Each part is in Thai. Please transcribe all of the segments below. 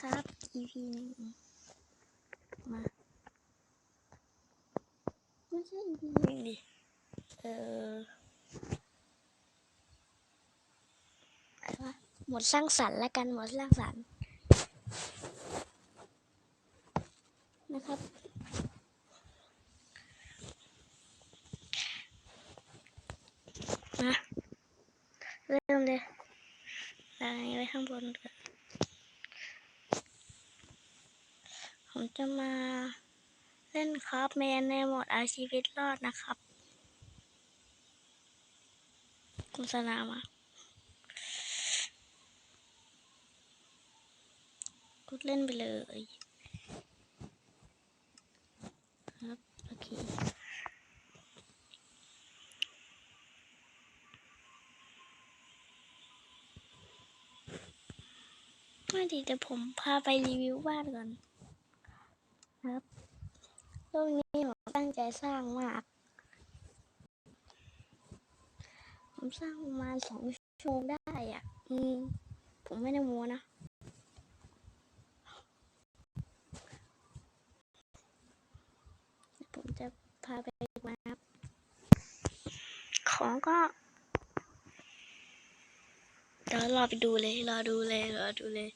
ครับ EP หนึ่งมาไม่ใช่ EP หนึ่งดิเอออะไรวะหมดสร้างสรรค์แล้วกันหมดสร้างสรรค์นะครับมาเริ่มเลยลายไว้ข้างบนก่อน ผมจะมาเล่นคอฟแมนในโหมดอาชีวิตรอดนะครับโฆษณามากดเล่นไปเลย ครับ โอเค ไม่ดีเดี๋ยวผมพาไปรีวิวบ้านก่อน โลกนี้ผมตั้งใจสร้างมาก ผมสร้างประมาณสองชั่วโมงได้อะ อืม ผมไม่ได้โม้นะผมจะพาไปดูนะครับของก็เดี๋ยวรอไปดูเลย รอดูเลย รอดูเลย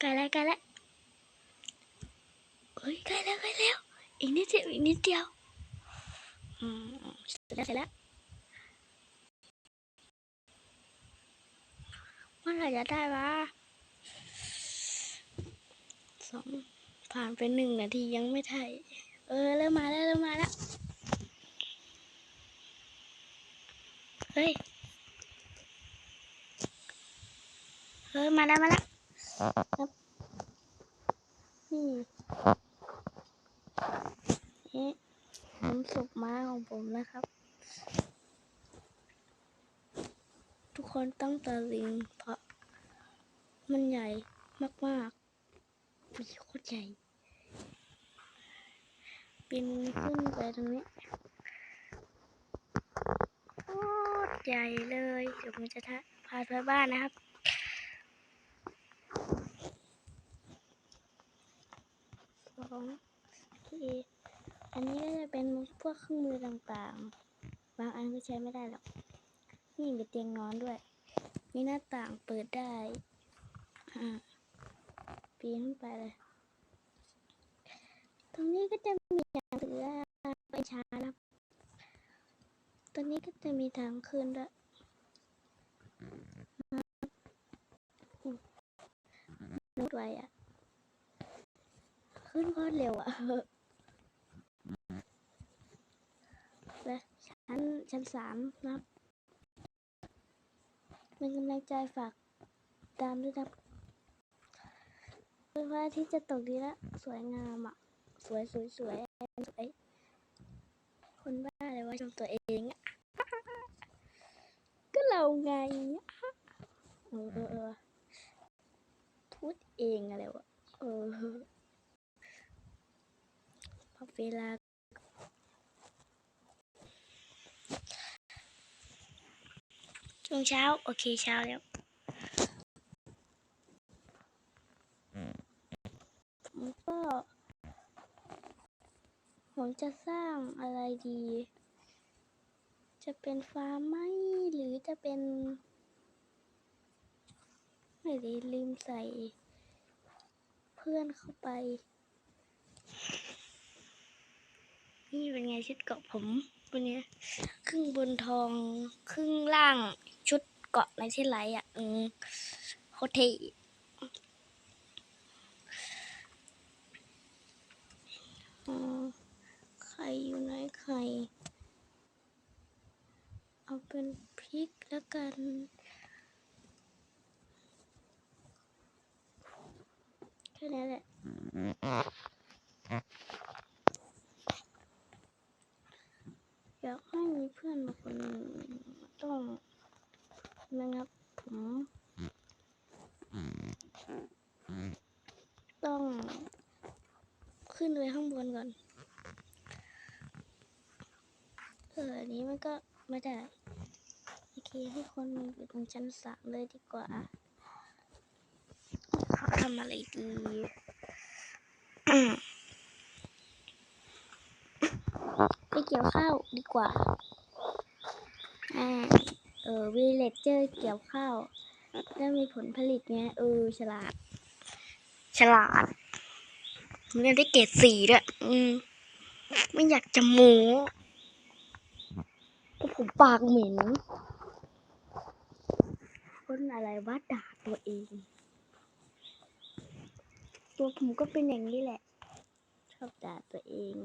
ใกล้แล้วใกล้แล้วเฮ้ยใกล้แล้วใกล้แล้ว อีกนิดเดียวอีกนิดเดียว อืมเสร็จแล้วเสร็จแล้วเมื่อไหร่จะได้วะสองผ่านไปหนึ่งนาทียังไม่ถ่ายเออเริ่มมาแล้วเริ่มมาแล้ว เฮ้ย เฮ้ย มาแล้วมาแล้ว ครับนี่นี่น้ำซุปม้าของผมนะครับ ทุกคนต้องตะลิงเพราะ มันใหญ่มากๆมีโคตรใหญ่บินขึ้นไปตรงนี้โคตรใหญ่เลยเดี๋ยวผมจะทะพาไปบ้านนะครับ สองโอเคอันนี้ก็จะเป็นพวกเครื่องมือต่างๆ บางอันก็ใช้ไม่ได้หรอก นี่มีเตียงนอนด้วย มีหน้าต่างเปิดได้อ่าปีนขึ้นไปเลย ตรงนี้ก็จะมีหนังสือไปช้านะตรงนี้ก็จะมีทางขึ้นด้วยนุดไว้อะ ขึ้นโคตรเร็วอะและชั้นชั้นสามนะครับเป็นกำลังใจฝากตามด้วยครับเพราะว่าที่จะตกดีแล้วสวยงามอะ สวยสวยสวยสวย คนบ้าเลยว่าชมตัวเองอะก็เราไงเออเออเออพูดเองอะไรวะเออพอ เวลา ช่วงเช้า โอเคเช้าแล้วผมก็ ผมจะสร้างอะไรดี จะเป็นฟาร์มไหม หรือจะเป็น ไม่ดีลืมใส่เพื่อนเข้าไป นี่เป็นไงชุดเกาะผมเป็นไงครึ่งบนทองครึ่งล่างชุดเกาะในที่ไหลอะอืมโคตรเท่อืมไข่อยู่ไหนไข่เอาเป็นพริกแล้วกันแค่นี้แหละ อยากให้มีเพื่อนมาคนต้องนะครับผมต้องขึ้นไปข้างบนก่อนเอออันนี้มันก็ไม่ได้โอเคให้คนอยู่ตรงชั้นสามเลยดีกว่าเขาทำอะไรดี ไป เกี่ยวข้าวดีกว่าอ่าเออวิเลจเจอร์เกี่ยวข้าวแล้วมีผลผลิตไงเออฉลาด ฉลาดเรียนได้เกรดสี่ด้วย อืม ไม่อยากจะโม้ก็ผมปากเหม็นคนอะไรว่าด่าตัวเอง ตัวผมก็เป็นอย่างนี้แหละ ชอบด่าตัวเอง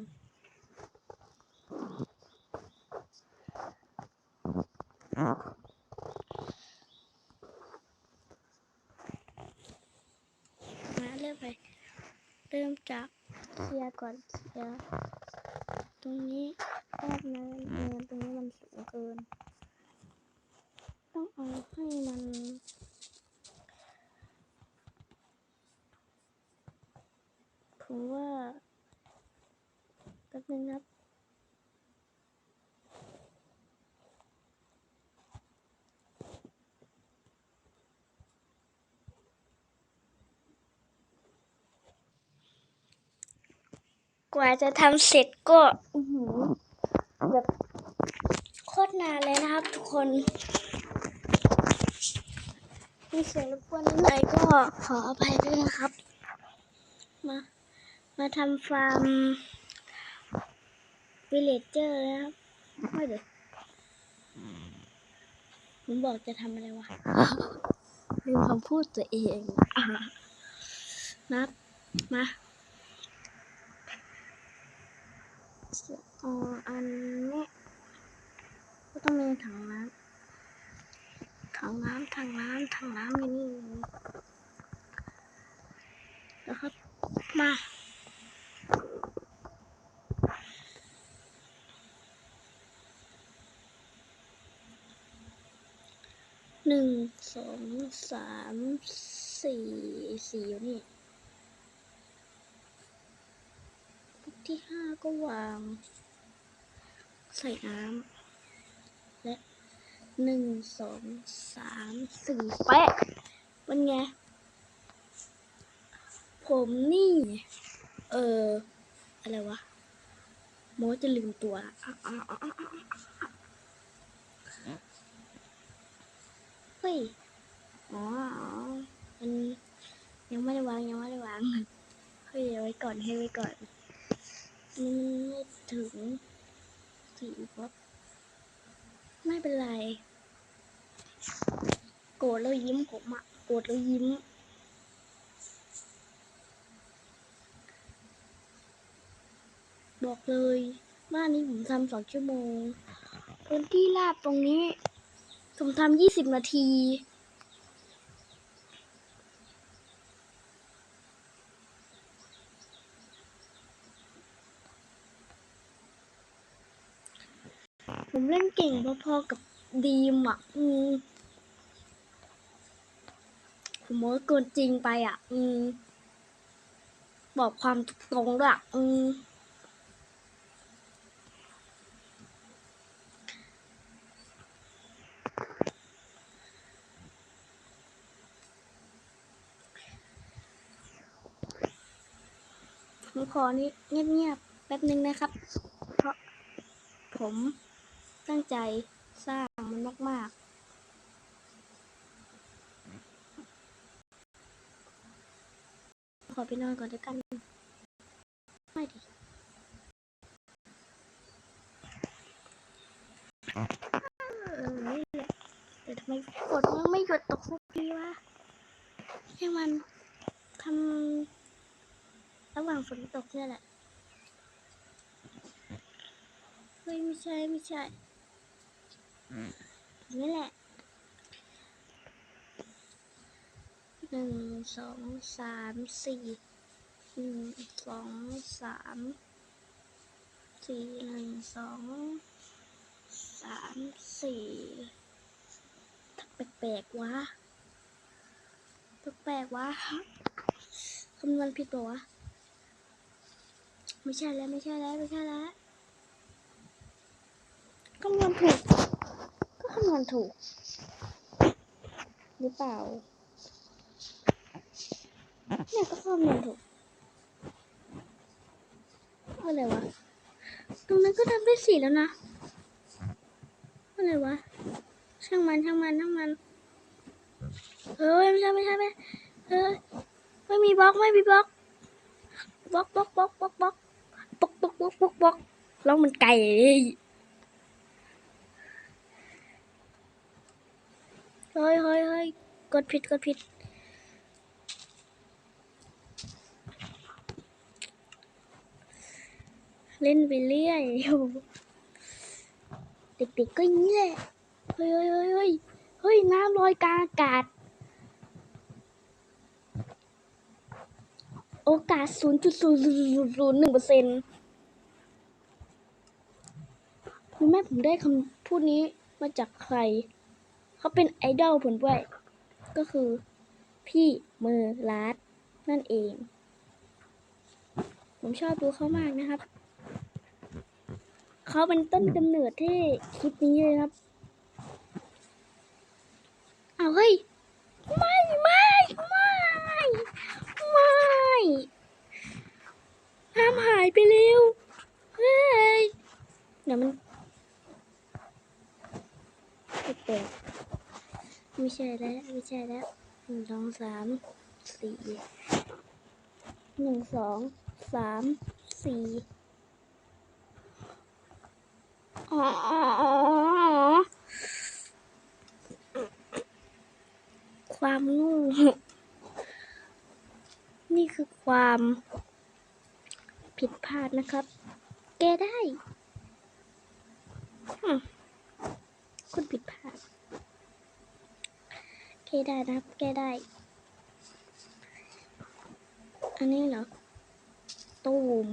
มาเริ่มไป เริ่มจากเคลียร์ก่อนเคลียร์ตรงนี้แอบเนินเนินตรงนี้มันสูงเกิน ต้องเอาให้มันผมว่าแป๊บนึงครับ กว่าจะทำเสร็จก็อื้อหือแบบโคตรนานเลยนะครับทุกคน มีเสียงรบกวนนิดหน่อยก็ขออภัยด้วยนะครับ มา มาทำฟาร์มวิลเลจเจอร์นะครับไม่เดี๋ยวผมบอกจะทำอะไรวะลืมคำพูดตัวเองอะนับมา เอาอันนี้ก็ต้องมีถังน้ำถังน้ำถังน้ำถังน้ำอยู่นี่แล้วครับมาหนึ่งสองสามสี่สี่อยู่นี่ลูก ที่ห้าก็วาง ใส่น้ำและหนึ่งสองสามสี่แปะเป็นไง ผมนี่ เออ อะไรวะโมจะลืมตัวละอะเฮ้ย อ๋อ มันยังไม่ได้วางยังไม่ได้วาง เฮ้ยเอาไว้ก่อนให้ไว้ก่อน นไม่ถึงสี่วับไม่เป็นไร โกรธแล้วยิ้มผมอะโกรธแล้วยิ้ม บอกเลย บ้านนี้ผมทำสองชั่วโมง พื้นที่ราบตรงนี้ ผมทำยี่สิบนาที เล่นเก่งพอๆกับดีมอะ อืมผมว่าเกินจริงไปอะ อืม บอกความตรงด้วยอะ อืมผมขอนี่เงียบๆแป๊บนึงนะครับ เพราะผม ตั้งใจสร้างมันมาก ๆขอไปนอนก่อนด้วยกัน ไม่ดิเออนี่แหละแต่ทำไมฝนมันไม่หยุดตกสักทีวะให้มันทำระหว่างฝนตกเนี่ยแหละ เฮ้ย ไม่ใช่ ไม่ใช่ นี่แหละหนึ่งสองสามสี่หนึ่งสองสามสี่หนึ่งสองสามสี่แปลกๆวะแปลกๆวะคำนวณผิดปะวะไม่ใช่แล้วไม่ใช่แล้วไม่ใช่แล้ว คำนวณถูก ก็คำนวณถูก หรือเปล่า เนี่ยก็คำนวณถูกอะไรวะ ตรงนั้นก็ทำได้สี่แล้วนะ อะไรวะ ช่างมันช่างมันช่างมัน เออไม่ใช่ไม่ใช่ไม่เออไม่มีบล็อกไม่มีบล็อกบล็อกบล็อกบล็อกบล็อกบล็อกบล็อกบล็อกบล็อกบล็อกบล็อกร้องมันไก่ เฮ้ยเฮ้ยเฮ้ยกดผิดกดผิดเล่นไปเรื่อยเด็กๆก็อย่างนี้แหละเฮ้ยเฮ้ยเฮ้ยเฮ้ยเฮ้ยน้ำลอยกลางอากาศ โอกาส 0.0001เปอร์เซ็นต์คุณแม่ผมได้คำพูดนี้มาจากใคร เขาเป็นไอดอลผมด้วย ก็คือพี่มือลาดนั่นเอง ผมชอบดูเขามากนะครับ เขาเป็นต้นกำเนิดที่คลิปนี้เลยครับ เอาเฮ้ย ไม่ไม่ไม่ไม่ห้ามหายไปเร็ว เฮ้ย เดี๋ยวมันแปลกๆไม่ ใช่แล้วไม่ใช่แล้วหนึ่งสองสามสี่หนึ่งสองสามสี่อ๋อความงูนี่คือความผิดพลาดนะครับ แกได้ คุณผิดพลาด ก้ได้นะครับแก้ได้ อันนี้เหรอตูม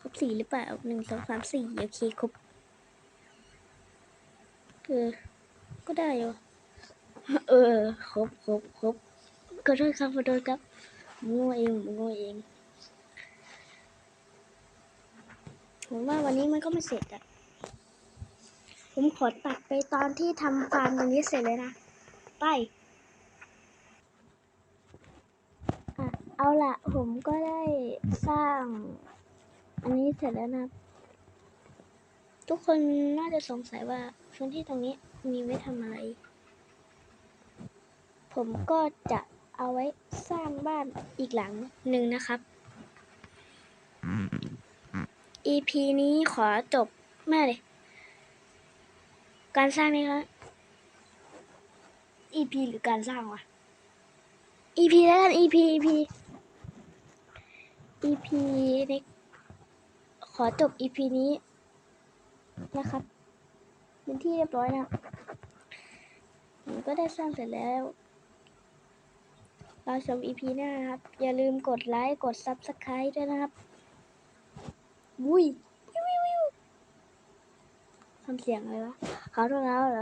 ครบสี่หรือเปล่าหนึ่งสองสามสี่โอเคครบเออก็ได้อยู่เออครบครบครบขอโทษครับขอโทษครับโง่เองโง่เองผมว่าวันนี้มันก็ไม่เสร็จอะผมขอตัดไปตอนที่ทำฟาร์มตรงนี้เสร็จเลยนะ ไปอะเอาละผมก็ได้สร้าง อันนี้เสร็จแล้วนะครับทุกคนน่าจะสงสัยว่าพื้นที่ตรงนี้มีไว้ทำอะไร ผมก็จะเอาไว้สร้างบ้านอีกหลังหนึ่งนะครับ EP นี้ขอจบแม่เลย การสร้างนี้ครับ EP หรือการสร้างวะ EP แล้วกัน EP EP EP นี้ขอจบ EP นี้นะครับเป็นที่เรียบร้อยนะผมก็ได้สร้างเสร็จแล้ว เราชม EP หน้านะครับ อย่าลืมกดไลค์กด Subscribe ด้วยนะครับวุ้ยทำเสียงอะไรวะเขาโทษแล้วเหรอ